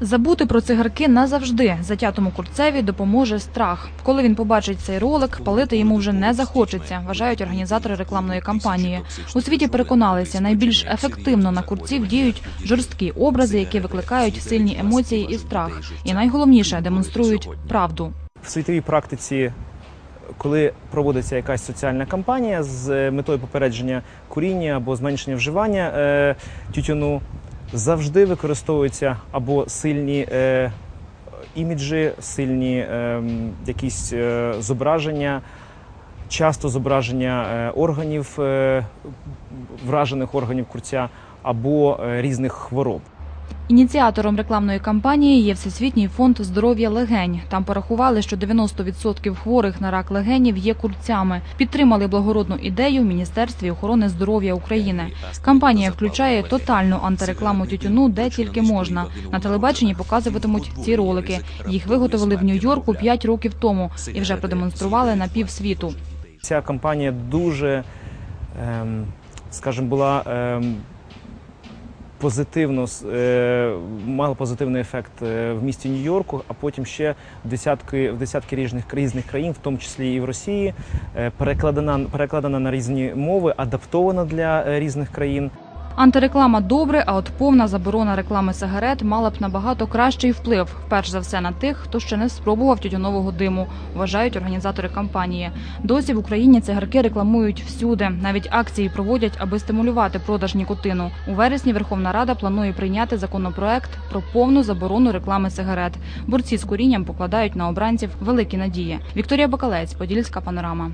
Забути про цигарки назавжди затятому курцеві допоможе страх. Коли він побачить цей ролик, палити йому вже не захочеться, вважають організатори рекламної кампанії. У світі переконалися, найбільш ефективно на курців діють жорсткі образи, які викликають сильні емоції і страх. І найголовніше демонструють правду. В світовій практиці, коли проводиться якась соціальна кампанія з метою попередження куріння або зменшення вживання е, тютюну, завжди використовуються або сильні е, іміджі, сильні е, якісь е, зображення, часто зображення е, органів, е, вражених органів курця або е, різних хвороб. Ініціатором рекламної кампанії є Всесвітній фонд здоров'я легень. Там порахували, що 90% хворих на рак легенів є курцями. Підтримали благородну ідею в Міністерстві охорони здоров'я України. Кампанія включає тотальну антирекламу тютюну, де тільки можна. На телебаченні показуватимуть ці ролики. Їх виготовили в Нью-Йорку 5 років тому і вже продемонстрували на півсвіту. Ця кампанія дуже, ем, скажімо, була ем, позитивно, е, мала позитивний ефект е, в місті Нью-Йорку, а потім ще десятки, в десятки різних, різних країн, в тому числі і в Росії, е, перекладена, перекладена на різні мови, адаптована для різних країн. Антиреклама добре, а от повна заборона реклами сигарет мала б набагато кращий вплив, перш за все на тих, хто ще не спробував тютюнового диму, вважають організатори кампанії. Досі в Україні цигарки рекламують всюди. Навіть акції проводять, аби стимулювати продаж нікотину. У вересні Верховна Рада планує прийняти законопроект про повну заборону реклами сигарет. Борці з курінням покладають на обранців великі надії. Вікторія Бакалець, Подільська панорама.